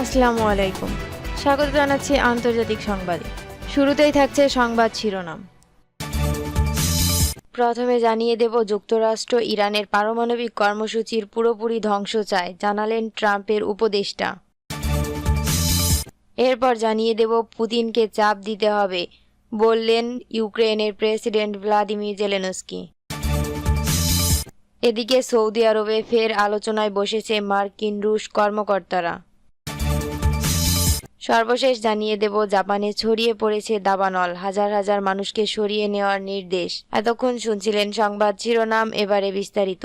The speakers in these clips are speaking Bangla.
আসসালামু আলাইকুম। স্বাগত জানাচ্ছি আন্তর্জাতিক সংবাদে। শুরুতেই থাকছে সংবাদ শিরোনাম। প্রথমে জানিয়ে দেব, যুক্তরাষ্ট্র ইরানের পারমাণবিক কর্মসূচির পুরোপুরি ধ্বংস চায়, জানালেন ট্রাম্পের উপদেষ্টা। এরপর জানিয়ে দেব, পুতিনকে চাপ দিতে হবে, বললেন ইউক্রেনের প্রেসিডেন্ট ভ্লাদিমির জেলেনস্কি। এদিকে সৌদি আরবে ফের আলোচনায় বসেছে মার্কিন রুশ কর্মকর্তারা। সর্বশেষ জানিয়ে দেব, জাপানে ছড়িয়ে পড়েছে দাবানল। হাজার হাজার মানুষকে সরিয়ে নেওয়ার নির্দেশ। এতক্ষণ শুনছিলেন সংবাদ শিরোনাম, এবারে বিস্তারিত।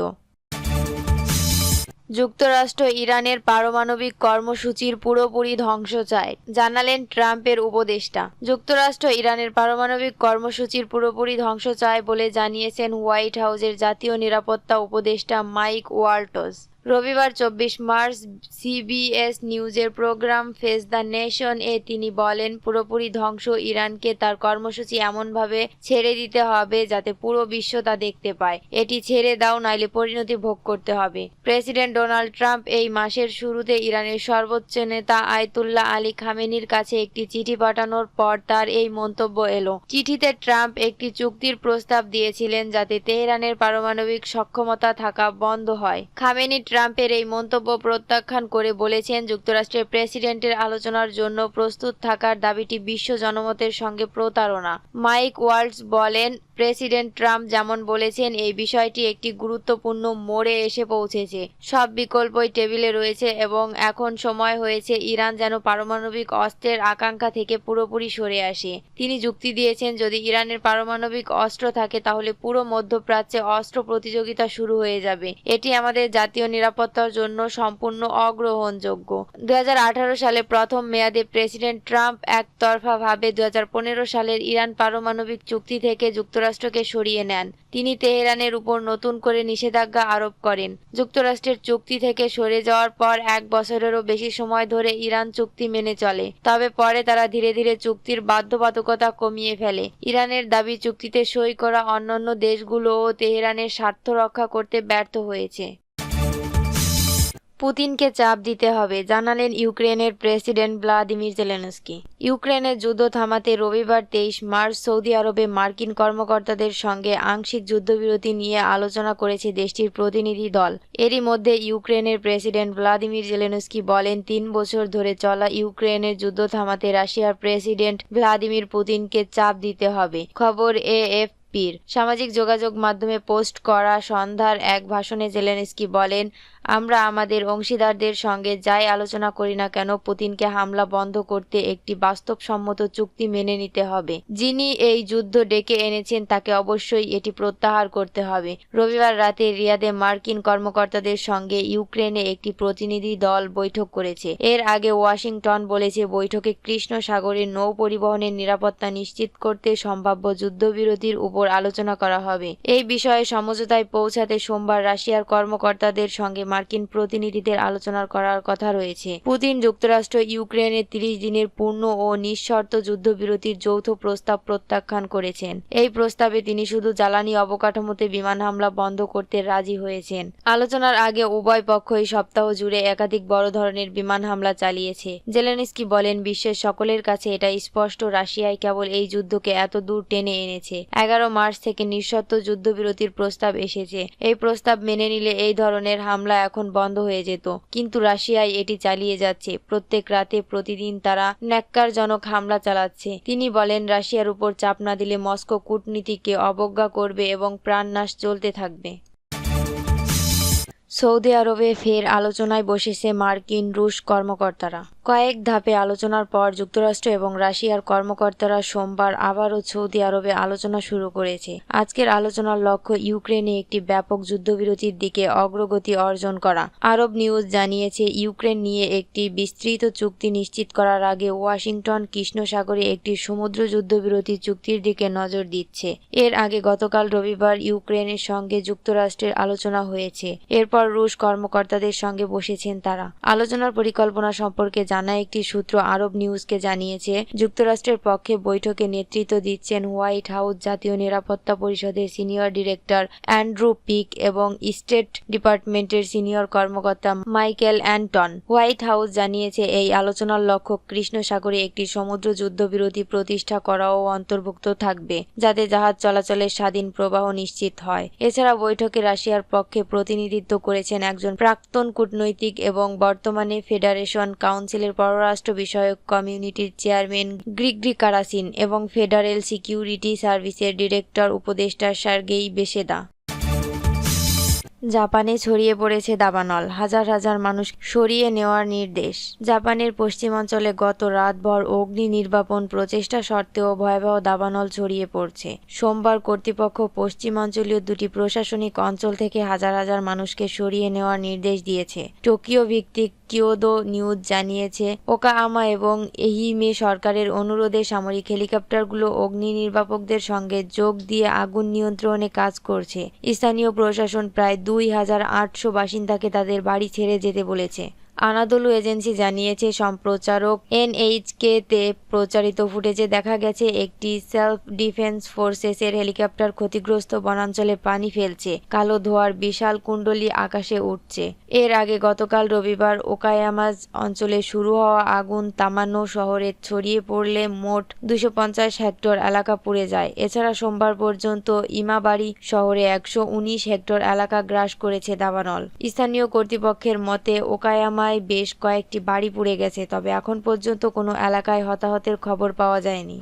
যুক্তরাষ্ট্র ইরানের পারমাণবিক কর্মসূচির পুরোপুরি ধ্বংস চায়, জানালেন ট্রাম্পের উপদেষ্টা। যুক্তরাষ্ট্র ইরানের পারমাণবিক কর্মসূচির পুরোপুরি ধ্বংস চায় বলে জানিয়েছেন হোয়াইট হাউসের জাতীয় নিরাপত্তা উপদেষ্টা মাইক ওয়াল্টস রবিবার চব্বিশ মার্চ সিবিএস নিউজের প্রোগ্রাম ফেস দ্য নেশন এ তিনি বলেন, পুরোপুরি ধ্বংস ইরানকে তার কর্মসূচি এমনভাবে ছেড়ে দিতে হবে যাতে পুরো বিশ্ব তা দেখতে পায়। এটি ছেড়ে দাও, নাইলে পরিণতি ভোগ করতে হবে। প্রেসিডেন্ট ডোনাল্ড ট্রাম্প এই মাসের শুরুতে ইরানের সর্বোচ্চ নেতা আয়তুল্লাহ আলী খামেনির কাছে একটি চিঠি পাঠানোর পর তার এই মন্তব্য এলো। চিঠিতে ট্রাম্প একটি চুক্তির প্রস্তাব দিয়েছিলেন যাতে তেহরানের পারমাণবিক সক্ষমতা থাকা বন্ধ হয়। খামেনি ট্রাম্পের এই মন্তব্য প্রত্যাখ্যান করে বলেছেন যুক্তরাষ্ট্রের প্রেসিডেন্টের আলোচনার জন্য প্রস্তুত থাকার দাবিটি বিশ্ব জনমতের সঙ্গে প্রতারণা। মাইক ওয়ার্ল্ডস বলেন প্রেসিডেন্ট ট্রাম্প যেমন বলেছেন, এই বিষয়টি একটি গুরুত্বপূর্ণ মোড়ে এসে পৌঁছেছে। সব বিকল্পই টেবিলে রয়েছে এবং এখন সময় হয়েছে ইরান যেন পারমাণবিক অস্ত্রের আকাঙ্ক্ষা থেকে পুরোপুরি সরে আসে। তিনি যুক্তি দিয়েছেন, যদি ইরানের পারমাণবিক অস্ত্র থাকে, তাহলে পুরো মধ্যপ্রাচ্যে অস্ত্র প্রতিযোগিতা শুরু হয়ে যাবে। এটি আমাদের জাতীয় নিরাপত্তার জন্য সম্পূর্ণ অগ্রহণযোগ্য। দু হাজার আঠারো সালে প্রথম মেয়াদে প্রেসিডেন্ট ট্রাম্প একতরফাভাবে দু হাজার পনেরো সালের ইরান পারমাণবিক চুক্তি থেকে যুক্তরাষ্ট্রকে সরিয়ে নেন। তিনি তেহরানের উপর নতুন করে নিষেধাজ্ঞা আরোপ করেন। যুক্তরাষ্ট্রের চুক্তি থেকে সরে যাওয়ার পর এক বছরেরও বেশি সময় ধরে ইরান চুক্তি মেনে চলে। তবে পরে তারা ধীরে ধীরে চুক্তির বাধ্যবাধকতা কমিয়ে ফেলে। ইরানের দাবি চুক্তিতে সই করা অন্যান্য দেশগুলোও তেহরানের স্বার্থ রক্ষা করতে ব্যর্থ হয়েছে। পুতিনকে চাপ দিতে হবে, জানালেন ইউক্রেনের প্রেসিডেন্ট ভ্লাদিমির জেলেনস্কি। ইউক্রেনের যুদ্ধ থামাতে রবিবার তেইশ মার্চ সৌদি আরবে মার্কিন কর্মকর্তাদের সঙ্গে আংশিক যুদ্ধবিরতি নিয়ে আলোচনা করেছে দেশটির প্রতিনিধি দল। এরই মধ্যে ইউক্রেনের প্রেসিডেন্ট ভ্লাদিমির জেলেনস্কি বলেন, তিন বছর ধরে চলা ইউক্রেনের যুদ্ধ থামাতে রাশিয়ার প্রেসিডেন্ট ভ্লাদিমির পুতিনকে চাপ দিতে হবে। খবর এএফ পির সামাজিক যোগাযোগ মাধ্যমে পোস্ট করা সন্ধ্যার এক ভাষণে জেলেনস্কি বলেন আমরা আমাদের অংশীদারদের সঙ্গে যাই আলোচনা করি না কেন, পুতিনকে হামলা বন্ধ করতে একটি বাস্তবসম্মত চুক্তি মেনে নিতে হবে। যিনি এই যুদ্ধ ডেকে এনেছেন তাকে অবশ্যই এটি প্রত্যাহার করতে হবে। রবিবার রাতে রিয়াদে মার্কিন কর্মকর্তাদের সঙ্গে ইউক্রেনে একটি প্রতিনিধি দল বৈঠক করেছে। এর আগে ওয়াশিংটন বলেছে, বৈঠকে কৃষ্ণ সাগরের নৌ পরিবহনের নিরাপত্তা নিশ্চিত করতে সম্ভাব্য যুদ্ধবিরতির উপর আলোচনা করা হবে। এই বিষয়ে সমঝোতায় পৌঁছাতে সোমবার রাশিয়ার কর্মকর্তাদের সঙ্গে মার্কিন প্রতিনিধিদের আলোচনা করার কথা রয়েছে। পুতিন যুক্তরাষ্ট্র ইউক্রেনের তিরিশ দিনের পূর্ণ ও নিঃশর্ত যুদ্ধবিরতির যৌথ প্রস্তাব প্রত্যাখ্যান করেছেন। এই প্রস্তাবে তিনি শুধু জ্বালানি অবকাঠামোতে বিমান হামলা বন্ধ করতে রাজি হয়েছেন। আলোচনার আগে উভয় পক্ষই সপ্তাহ জুড়ে একাধিক বড় ধরনের বিমান হামলা চালিয়েছে। জেলেনস্কি বলেন, বিশ্বের সকলের কাছে এটা স্পষ্ট রাশিয়ায় কেবল এই যুদ্ধকে এত দূর টেনে এনেছে। এগারো মার্চ থেকে নিঃশর্ত যুদ্ধবিরতির প্রস্তাব এসেছে। এই প্রস্তাব মেনে নিলে এই ধরনের হামলা এখন বন্ধ হয়ে যেত। কিন্তু রাশিয়ায় এটি চালিয়ে যাচ্ছে। প্রত্যেক রাতে প্রতিদিন তারা ন্যাক্কারজনক হামলা চালাচ্ছে। তিনি বলেন, রাশিয়ার উপর চাপ না দিলে মস্কো কূটনীতিকে অবজ্ঞা করবে এবং প্রাণনাশ চলতে থাকবে। সৌদি আরবে ফের আলোচনায় বসেছে মার্কিন রুশ কর্মকর্তারা। কয়েক ধাপে আলোচনার পর যুক্তরাষ্ট্র এবং রাশিয়ার কর্মকর্তারা সোমবার আবারও সৌদি আরবে আলোচনা শুরু করেছে। আজকের আলোচনার লক্ষ্য ইউক্রেনে একটি ব্যাপক যুদ্ধবিরতির দিকে অগ্রগতি অর্জন করা। আরব নিউজ জানিয়েছে, ইউক্রেন নিয়ে একটি বিস্তৃত চুক্তি নিশ্চিত করার আগে ওয়াশিংটন কৃষ্ণ সাগরে একটি সমুদ্র যুদ্ধবিরতি চুক্তির দিকে নজর দিচ্ছে। এর আগে গতকাল রবিবার ইউক্রেনের সঙ্গে যুক্তরাষ্ট্রের আলোচনা হয়েছে। এরপর রুশ কর্মকর্তাদের সঙ্গে বসেছেন তারা। আলোচনার পরিকল্পনা সম্পর্কে জানা একটি সূত্র আরব নিউজকে জানিয়েছে, যুক্তরাষ্ট্রের পক্ষে বৈঠকে নেতৃত্ব দিচ্ছেন হোয়াইট হাউস জাতীয় নিরাপত্তা পরিষদের সিনিয়র ডিরেক্টর অ্যান্ড্রু পিক এবং স্টেট ডিপার্টমেন্টের সিনিয়র কর্মকর্তা মাইকেল অ্যান্টন। হোয়াইট হাউস জানিয়েছে, এই আলোচনার লক্ষ্য কৃষ্ণ সাগরে একটি সমুদ্র যুদ্ধবিরতি প্রতিষ্ঠা করাও অন্তর্ভুক্ত থাকবে, যাতে জাহাজ চলাচলের স্বাধীন প্রবাহ নিশ্চিত হয়। এছাড়া বৈঠকে রাশিয়ার পক্ষে প্রতিনিধিত্ব করেছেন একজন প্রাক্তন কূটনৈতিক এবং বর্তমানে ফেডারেশন কাউন্সিলের পররাষ্ট্র বিষয়ক কমিউনিটির চেয়ারম্যান গ্রিগরি কারাসিন এবং ফেডারেল সিকিউরিটি সার্ভিসের ডিরেক্টর উপদেষ্টা সার্গেই বেশেদা। জাপানে ছড়িয়ে পড়েছে দাবানল। হাজার হাজার মানুষ সরিয়ে নেওয়ার নির্দেশ। জাপানের পশ্চিমাঞ্চলে গত রাতভর অগ্নি নির্বাপন প্রচেষ্টা সত্ত্বেও ভয়াবহ দাবানল ছড়িয়ে পড়ছে। সোমবার কর্তৃপক্ষ পশ্চিমাঞ্চলীয় দুটি প্রশাসনিক অঞ্চল থেকে হাজার হাজার মানুষকে সরিয়ে নেওয়ার নির্দেশ দিয়েছে। টোকিও ভিত্তিক কিয়োদো নিউজ জানিয়েছে ওকাআমা এবং এহিমে সরকারের অনুরোধে সামরিক হেলিকপ্টারগুলো অগ্নি নির্বাপকদের সঙ্গে যোগ দিয়ে আগুন নিয়ন্ত্রণে কাজ করছে। স্থানীয় প্রশাসন প্রায় দুই হাজার আটশো বাসিন্দাকে তাদের বাড়ি ছেড়ে যেতে বলেছে। আনাদোলু এজেন্সি জানিয়েছে, সম্প্রচারক এনএইচকে তে প্রচারিত ফুটেজে দেখা গেছে, একটি সেলফ ডিফেন্স ফোর্সেসের হেলিকপ্টার ক্ষতিগ্রস্ত বনাঞ্চলে পানি ফেলছে। কালো ধোয়ার বিশাল কুণ্ডলী আকাশে উঠছে। এর আগে গতকাল রবিবার ওকায়ামাজ অঞ্চলে শুরু হওয়া আগুন তামানো শহরে ছড়িয়ে পড়লে মোট দুশো হেক্টর এলাকা পুড়ে যায়। এছাড়া সোমবার পর্যন্ত ইমাবাড়ি শহরে একশো উনিশ হেক্টর এলাকা গ্রাস করেছে দাবানল। স্থানীয় কর্তৃপক্ষের মতে ওকায়ামায় বেশ কয়েকটি বাড়ি পুড়ে গেছে, তবে এখন পর্যন্ত কোনো এলাকায় হতাহতের খবর পাওয়া যায়নি।